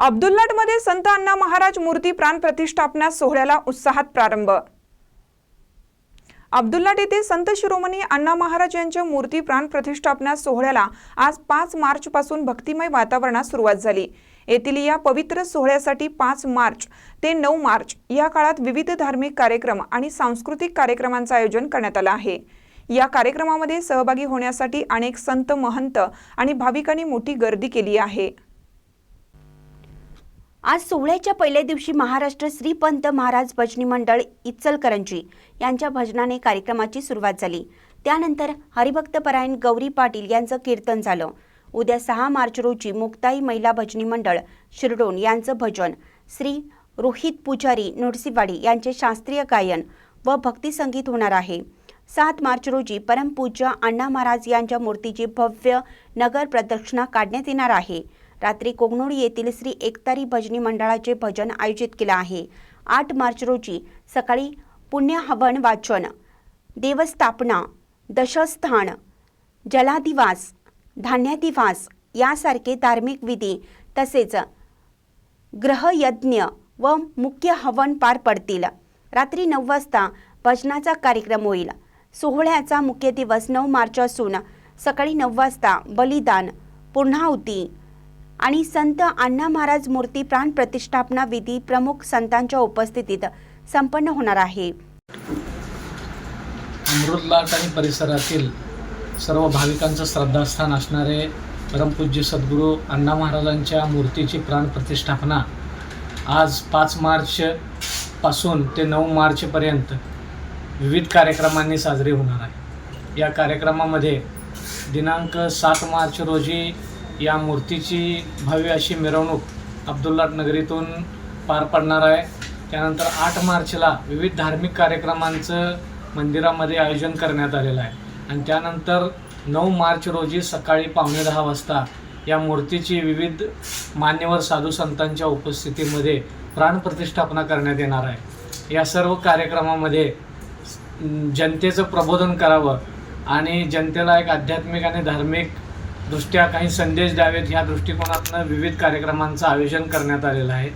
अब्दुल्लाटमध्ये संत अण्णा महाराज मूर्ती प्राण प्रतिष्ठापना सोहळ्याला उत्साहात प्रारंभ. अब्दुल्लाट येथे संत शिरोमणी अण्णा महाराज यांच्या मूर्ती प्राण प्रतिष्ठापना सोहळ्याला आज पाच मार्च पासून भक्तिमय वातावरणात सुरुवात झाली. येथील या पवित्र सोहळ्यासाठी पाच मार्च ते नऊ मार्च या काळात विविध धार्मिक कार्यक्रम आणि सांस्कृतिक कार्यक्रमांचं आयोजन करण्यात आलं आहे. या कार्यक्रमामध्ये सहभागी होण्यासाठी अनेक संत महंत आणि भाविकांनी मोठी गर्दी केली आहे. आज सोहळ्याच्या पहिल्या दिवशी महाराष्ट्र श्रीपंत महाराज भजनी मंडळ इचलकरंजी यांच्या भजनाने कार्यक्रमाची सुरुवात झाली. त्यानंतर हरिभक्तपरायण गौरी पाटील यांचं कीर्तन झालं. उद्या सहा मार्च रोजी मुक्ताई महिला भजनी मंडळ शिरडोन यांचं भजन श्री रोहित पुजारी नृसिंहवाडी यांचे शास्त्रीय गायन व भक्तिसंगीत होणार आहे. सात मार्च रोजी परमपूज्य अण्णा महाराज यांच्या मूर्तीची भव्य नगर प्रदक्षिणा काढण्यात येणार आहे. रात्री कोगनोळी येथील श्री एकतारी भजनी मंडळाचे भजन आयोजित केलं आहे. आठ मार्च रोजी सकाळी पुण्यहवन वाचन देवस्थापना दशस्थान जलाधिवास धान्यादिवास यासारखे धार्मिक विधी तसेच ग्रहयज्ञ व मुख्य हवन पार पडतील. रात्री नऊ वाजता भजनाचा कार्यक्रम होईल. सोहळ्याचा मुख्य दिवस नऊ मार्च असून सकाळी नऊ वाजता बलिदान पुर्णाहुती आणि संत अण्णा महाराज मूर्ती प्राण प्रतिष्ठापना विधी प्रमुख संतांच्या उपस्थितीत संपन्न होणार आहे. अमृतलाट आणि परिसरातील सर्व भाविकांचं श्रद्धास्थान असणारे परमपूज्य सद्गुरू अण्णा महाराजांच्या मूर्तीची प्राण प्रतिष्ठापना आज पाच मार्च पासून ते नऊ मार्चपर्यंत विविध कार्यक्रमांनी साजरी होणार आहे. या कार्यक्रमामध्ये दिनांक सात मार्च रोजी या मूर्तीची भव्य अशी मिरवणूक अब्दुल्लाट नगरीतून पार पडणार आहे. त्यानंतर आठ मार्चला विविध धार्मिक कार्यक्रमांचं मंदिरामध्ये आयोजन करण्यात आलेलं आहे. आणि त्यानंतर नऊ मार्च रोजी सकाळी पावणे दहा वाजता या मूर्तीची विविध मान्यवर साधू संतांच्या उपस्थितीमध्ये प्राणप्रतिष्ठापना करण्यात येणार आहे. या सर्व कार्यक्रमामध्ये जनतेचं प्रबोधन करावं आणि जनतेला एक आध्यात्मिक आणि धार्मिक दृष्ट्या काही संदेश द्यावेत ह्या दृष्टिकोनातनं विविध कार्यक्रमांचं आयोजन करण्यात आलेलं आहे.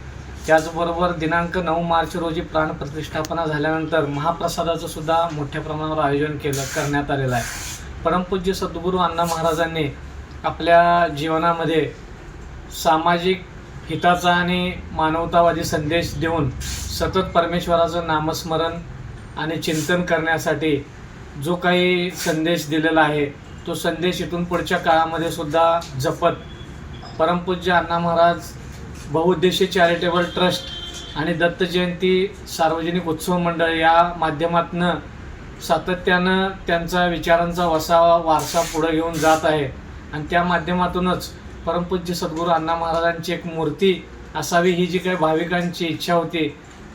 त्याचबरोबर दिनांक नऊ मार्च रोजी प्राणप्रतिष्ठापना झाल्यानंतर महाप्रसादाचं सुद्धा मोठ्या प्रमाणावर आयोजन केलं करण्यात आलेलं आहे. परमपूज्य सद्गुरू अण्णा महाराजांनी आपल्या जीवनामध्ये सामाजिक हिताचा आणि मानवतावादी संदेश देऊन सतत परमेश्वराचं नामस्मरण आणि चिंतन करण्यासाठी जो काही संदेश दिलेला आहे तो संदेश इथून पुढच्या काळामध्ये सुद्धा जपत. परमपूज्य अण्णा महाराज बहुउद्देशीय चॅरिटेबल ट्रस्ट आणि दत्त जयंती सार्वजनिक उत्सव मंडळ या माध्यमातनं सातत्यानं त्यांचा विचारांचा वसावा वारसा पुढे घेऊन जात आहे. आणि त्या माध्यमातूनच परमपूज्य सद्गुरू अण्णा महाराजांची एक मूर्ती असावी ही जी काही भाविकांची इच्छा होती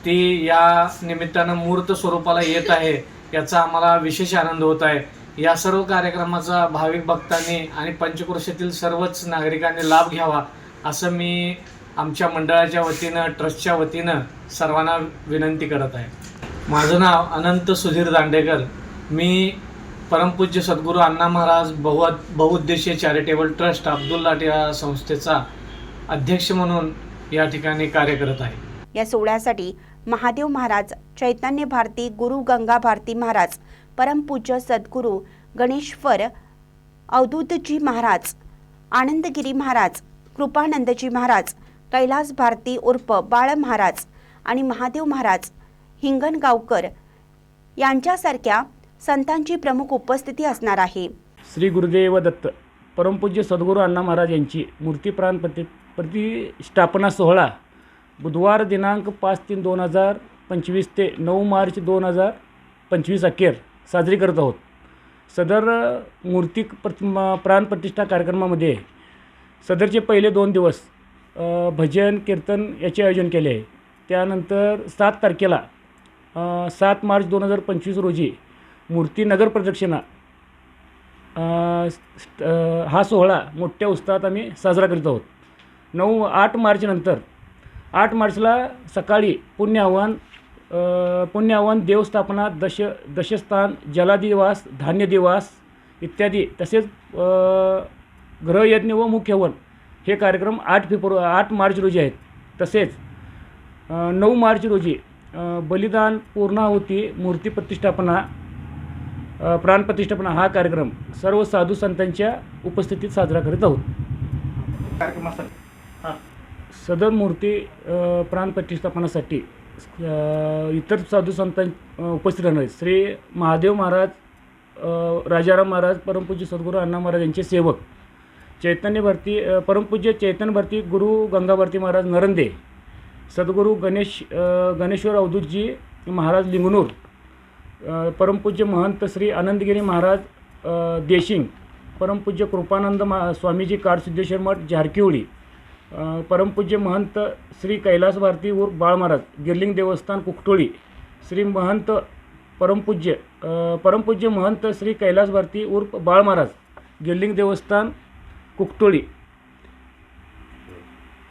ती या निमित्तानं मूर्त स्वरूपाला येत आहे याचा आम्हाला विशेष आनंद होत आहे. या सर्व कार्यक्रमाचा भाविक भक्तांनी आणि पंचक्रोशीतील सर्वच नागरिकांनी लाभ घ्यावा असं मी आमच्या मंडळाच्या वतीनं ट्रस्टच्या वतीनं सर्वांना विनंती करत आहे. माझं नाव अनंत सुधीर दांडेकर. मी परमपूज्य सद्गुरू अण्णा महाराज बहु बहुउद्देशीय चॅरिटेबल ट्रस्ट अब्दुल लाट या संस्थेचा अध्यक्ष म्हणून या ठिकाणी कार्य करत आहे. या सोहळ्यासाठी महादेव महाराज चैतन्य भारती गुरु गंगा भारती महाराज परमपूज्य सद्गुरू गणेश्वर अवधूतजी महाराज आनंदगिरी महाराज कृपानंदजी महाराज कैलास भारती उर्फ बाळ महाराज आणि महादेव महाराज हिंगणगावकर यांच्यासारख्या संतांची प्रमुख उपस्थिती असणार आहे. श्री गुरुदेव दत्त परमपूज्य सद्गुरू अण्णा महाराज यांची मूर्तीप्राण प्रति प्रतिष्ठापना सोहळा बुधवार दिनांक पाच तीन दोन हजार पंचवीस ते नऊ मार्च दोन हजार पंचवीस अखेर साजरी करत आहोत. सदर मूर्ती प्रति प्राण प्राणप्रतिष्ठा कार्यक्रमामध्ये सदरचे पहिले दोन दिवस भजन कीर्तन याचे आयोजन केले. आहे त्यानंतर सात तारखेला सात मार्च दोन हजार पंचवीस रोजी मूर्ती नगर प्रदक्षिणा स्ट- हा सोहळा मोठ्या उत्साहात आम्ही साजरा करीत आहोत. नऊ आठ मार्चनंतर आठ मार्चला सकाळी पुण्यावन पुण्यावन देवस्थापना दश दशस्थान जलादिवास धान्यदिवास इत्यादी तसेच ग्रहयज्ञ व मुख्यवन हे कार्यक्रम आठ फेब्रुवारी आठ मार्च रोजी आहेत. तसेच नऊ मार्च रोजी बलिदान पूर्णाहुती मूर्ती प्रतिष्ठापना प्राणप्रतिष्ठापना हा कार्यक्रम सर्व साधू संतांच्या उपस्थितीत साजरा करीत आहोत. सदर मूर्ती प्राणप्रतिष्ठापनासाठी इतर साधू संतां उपस्थित राहणार आहेत. श्री महादेव महाराज राजाराम महाराज परमपूज्य सद्गुरू अण्णा महाराज यांचे सेवक. चैतन्य भारती परमपूज्य चैतन्य भारती गुरु गंगाभरती महाराज नरंदे. सद्गुरू गणेश गणेश्वर अवधूतजी महाराज लिंगनूर. परमपूज्य महंत श्री आनंदगिरी महाराज देशिंग. परमपूज्य कृपानंद मा स्वामीजी काडसिद्धेश्वर मठ झारकिवळी परमपूज्य महंत श्री कैलास भारती उर्फ बाळ महाराज गिरलिंग देवस्थान कुकटोळी. श्री महंत परमपूज्य परमपूज्य महंत श्री कैलास भारती उर्फ बाळ महाराज गिरलिंग देवस्थान कुकटोळी.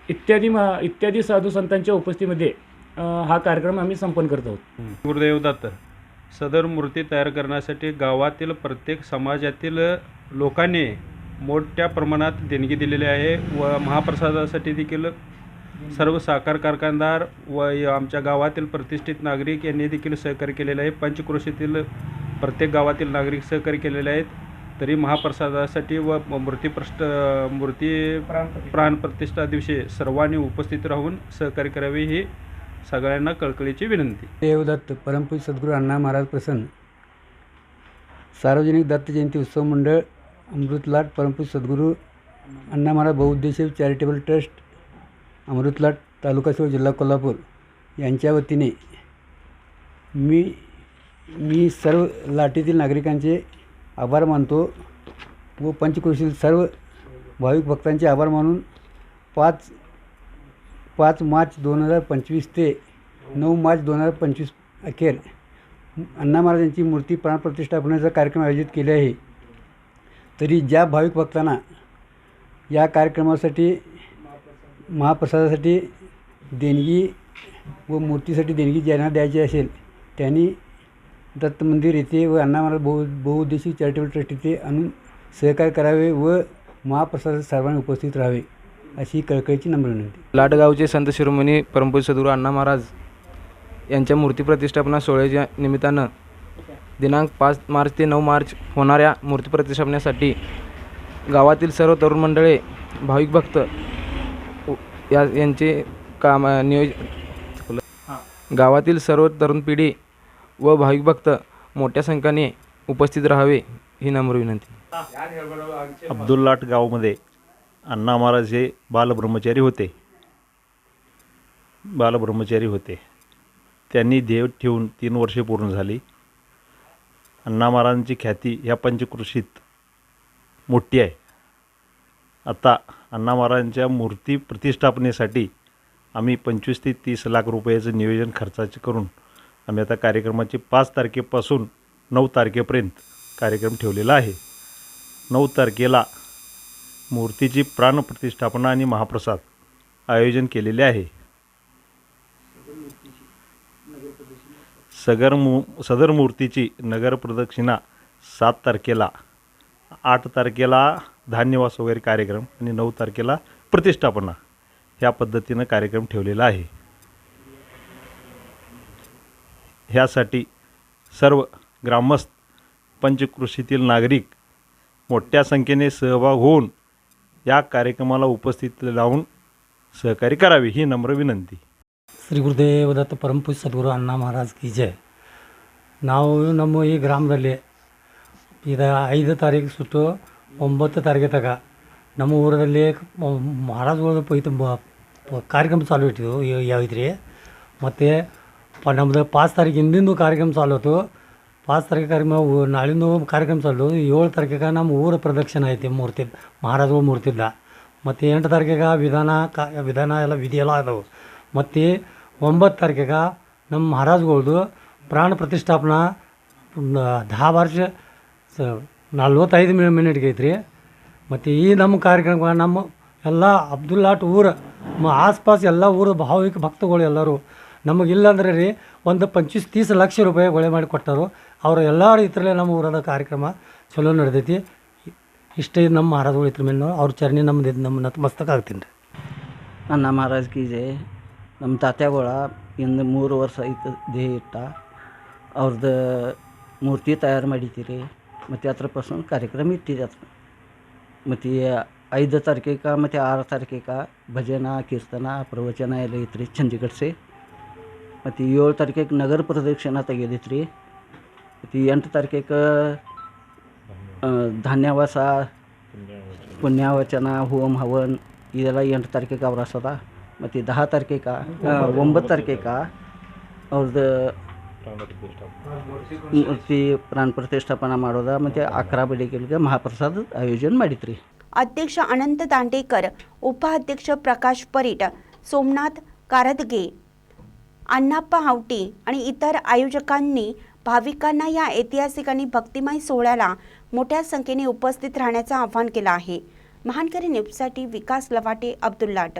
इत्यादी मा इत्यादी साधू संतांच्या उपस्थितीमध्ये हा कार्यक्रम आम्ही संपन्न करत आहोत. गुरुदेव दत्त सदर मूर्ती तयार करण्यासाठी गावातील प्रत्येक समाजातील लोकांनी मोठ्या प्रमाणात देणगी दिलेली आहे व महाप्रसादासाठी देखील सर्व साखर कारखानदार व आमच्या गावातील प्रतिष्ठित नागरिक यांनी देखील सहकार्य केलेले आहे. पंचक्रोशीतील प्रत्येक गावातील नागरिक सहकार्य केलेले आहेत. तरी महाप्रसादासाठी व मूर्तीप्रष्ट मूर्ती प्राणप्रतिष्ठा दिवशी सर्वांनी उपस्थित राहून सहकार्य करावे ही सगळ्यांना कळकळीची विनंती. देवदत्त परमपूज सद्गुरू अण्णा महाराज प्रसन्न. सार्वजनिक दत्त जयंती उत्सव मंडळ अमृतलाट परमपूज सद्गुरू अण्णा महाराज बहुउद्देशीय चॅरिटेबल ट्रस्ट अमृतलाट तालुका सेवा जिल्हा कोल्हापूर यांच्या वतीने मी मी सर्व लाटेतील नागरिकांचे आभार मानतो व पंचक्रोशीतील सर्व भाविक भक्तांचे आभार मानून पाच पाच मार्च दोन हजार पंचवीस ते नऊ मार्च दोन हजार पंचवीस अखेर अण्णा महाराजांची मूर्ती प्राणप्रतिष्ठापनेचा कार्यक्रम आयोजित केले आहे. तरी ज्या भाविक भक्तांना या कार्यक्रमासाठी महाप्रसादासाठी देणगी व मूर्तीसाठी देणगी ज्यांना द्यायची असेल त्यांनी दत्त मंदिर येथे व अण्णा महाराज बहु बहुउद्देशी चॅरिटेबल ट्रस्ट येथे आणून सहकार्य करावे व महाप्रसादात सर्वांनी उपस्थित राहावे अशी कळकळीची नम्र विनंती. लाटगावचे संत शिरोमणी परमपूज्य सद्गुरू अण्णा महाराज यांच्या मूर्ती प्रतिष्ठापना सोहळ्याच्या निमित्तानं दिनांक पाच मार्च ते नऊ मार्च होणाऱ्या मूर्ती प्रतिष्ठापनेसाठी गावातील सर्व तरुण मंडळे भाविक भक्त या यांचे काम नियोज गावातील सर्व तरुण पिढी व भाविक भक्त मोठ्या संख्येने उपस्थित राहावे ही नम्र विनंती. अब्दुल्लाट गावामध्ये अण्णा महाराज हे बालब्रह्मचारी होते. बालब्रह्मचारी होते. त्यांनी देव ठेवून तीन वर्षे पूर्ण झाली. अण्णा महाराजांची ख्याती ह्या पंचकृषीत मोठी आहे. आता अण्णा महाराजांच्या मूर्ती प्रतिष्ठापनेसाठी आम्ही पंचवीस ते तीस लाख रुपयाचं नियोजन खर्चाचे करून आम्ही आता कार्यक्रमाची पाच तारखेपासून नऊ तारखेपर्यंत कार्यक्रम ठेवलेला आहे. नऊ तारखेला मूर्तीची प्राणप्रतिष्ठापना आणि महाप्रसाद आयोजन केलेले आहे. सगर मू सदर मूर्तीची नगर प्रदक्षिणा सात तारखेला आठ तारखेला धान्यवास वगैरे कार्यक्रम आणि नऊ तारखेला प्रतिष्ठापना ह्या पद्धतीनं कार्यक्रम ठेवलेला आहे. ह्यासाठी सर्व ग्रामस्थ पंचकृषीतील नागरिक मोठ्या संख्येने सहभाग होऊन या कार्यक्रमाला उपस्थित राहून सहकार्य करावी ही नम्र विनंती. ಶ್ರೀ ಗುರುದೇವ ದತ್ತ ಪರಮಪೂಜ್ಯ ಸದ್ಗುರು ಅಣ್ಣ ಮಹಾರಾಜ್ ಕಿ ಜೈ. ನಾವು ನಮ್ಮ ಈ ಗ್ರಾಮದಲ್ಲಿ ಇದು ಐದು ತಾರೀಕು ಸುಟ್ಟು ಒಂಬತ್ತು ತಾರೀಕು ತಗ ನಮ್ಮ ಊರಲ್ಲಿ ಮಹಾರಾಜ್ಗಳು ಇದು ಬ- ಪ- ಕಾರ್ಯಕ್ರಮ ಚಾಲು ಇಟ್ಟಿದ್ವು ಯಾವ್ದ್ರಿ. ಮತ್ತು ನಮ್ಮದು ಪಾಚ್ ತಾರೀಕು ಹಿಂದಿಂದು ಕಾರ್ಯಕ್ರಮ ಚಾಲು ಆಯಿತು. ಪಾಸ್ ತಾರೀಕು ಕಾರ್ಯಕ್ರಮ ನಾಳಿಂದು ಕಾರ್ಯಕ್ರಮ ಚಾಲು ಏಳು ತಾರೀಕಿಗೆ ನಮ್ಮ ಊರ ಪ್ರದಕ್ಷಿಣೆ ಐತಿ ಮೂರ್ತಿ ಮಹಾರಾಜಗಳ ಮೂರ್ತಿದ್ದ ಮತ್ತು ಎಂಟು ತಾರೀಕಿಗೆ ವಿಧಾನ ಕಾ, ವಿಧಾನ ಎಲ್ಲ ವಿಧಿ ಎಲ್ಲ ಅದಾವು ಮತ್ತು ಒಂಬತ್ತು ತಾರೀಕಿಗೆ ನಮ್ಮ ಮಹಾರಾಜ್ಗಳ್ದು ಪ್ರಾಣ ಪ್ರತಿಷ್ಠಾಪನಾ ವರ್ಷ ಸ, ನಲ್ವತ್ತೈದು ಮಿ, ಮಿನಿಟ್ಗೆ ಐತ್ರಿ. ಮತ್ತು ಈ ನಮ್ಮ ಕಾರ್ಯಕ್ರಮ ನಮ್ಮ ಎಲ್ಲ ಅಬ್ದುಲ್ಲಾಟ್ ಊರು ಆಸ್ಪಾಸ್ ಎಲ್ಲ ಊರು ಭಾವಿಕ ಭಕ್ತಗಳು ಎಲ್ಲರೂ ನಮಗಿಲ್ಲ ಇಲ್ಲಾಂದ್ರೆ ರೀ ಒಂದು ಪಂಚೀಸ್ ತೀಸ್ ಲಕ್ಷ ರೂಪಾಯಿ ಗೊಳೆ ಮಾಡಿ ಕೊಟ್ಟರು. ಅವರು ಎಲ್ಲ ರೀತಿಯಲ್ಲೇ ನಮ್ಮ ಊರದ ಕಾರ್ಯಕ್ರಮ ಚಲೋ ನಡೆದೈತಿ. ಇಷ್ಟೇ ನಮ್ಮ ಮಹಾರಾಜಗಳು ಇದ್ರ ಮೇಲೆ ಅವ್ರ ಚರಣಿ ನಮ್ಮದು ನಮ್ಮ ನತಮಸ್ತಕ ಆಗ್ತೀನಿ ರೀ. ಅನ್ನ ಮಹಾರಾಜ್ ಕಿ ನಮ್ಮ ತಾತ್ಯಾಗೋಳ ಇನ್ನು ಮೂರು ವರ್ಷ ಆಯ್ತು ದೇಹ ಇಟ್ಟ ಅವ್ರದ್ದು ಮೂರ್ತಿ ತಯಾರು ಮಾಡಿದ್ದೀರಿ ಮತ್ತು ಅದ್ರ ಪರ್ಸನ್ ಕಾರ್ಯಕ್ರಮ ಇಟ್ಟಿದೆ ಅದ್ರ ಮತ್ತು ಐದು ತಾರೀಕಿಗೆ ಮತ್ತು ಆರು ತಾರೀಕಿಗೆ ಭಜನ ಕೀರ್ತನ ಪ್ರವಚನ ಎಲ್ಲ ಐತ್ರಿ ಚಂದಿಗಡ್ಸಿ ಮತ್ತು ಏಳು ತಾರೀಕಿಗೆ ನಗರ ಪ್ರದಕ್ಷಿಣ ತೆಗೆದಿತ್ತು ರೀ ಮತ್ತು ಎಂಟು ತಾರೀಕಿಗೆ ಧಾನ್ಯವಾಸ ಪುಣ್ಯವಚನ ಹೋಮ ಹವನ್ ಇದೆಲ್ಲ ಎಂಟು ತಾರೀಕಿಗೆ ಅವ್ರಸದ ಮತ್ತು ದಹ ತಾರೀಕಿಗೆ ಒಂಬತ್ತು ತಾರೀಕಿಗೆ ಅವ್ರದ್ದು ಮೂರ್ತಿ ಪ್ರಾಣ ಪ್ರತಿಷ್ಠಾಪನೆ ಮಾಡೋದ ಮತ್ತು ಅಕರಾ ಬೆಳಿಗ್ಗೆಗೆ ಮಹಾಪ್ರಸಾದ ಆಯೋಜನೆ ಮಾಡಿದ್ರಿ अध्यक्ष अनंत दांडेकर उपाध्यक्ष प्रकाश परीट सोमनाथ कारदगे अण्णाप्पा हावटी आणि इतर आयोजकांनी भाविकांना या ऐतिहासिक आणि भक्तिमय सोहळ्याला मोठ्या संख्येने उपस्थित राहण्याचं आवाहन केलं आहे महानकरी न्यूजसाठी विकास लवाटे अब्दुल्लाट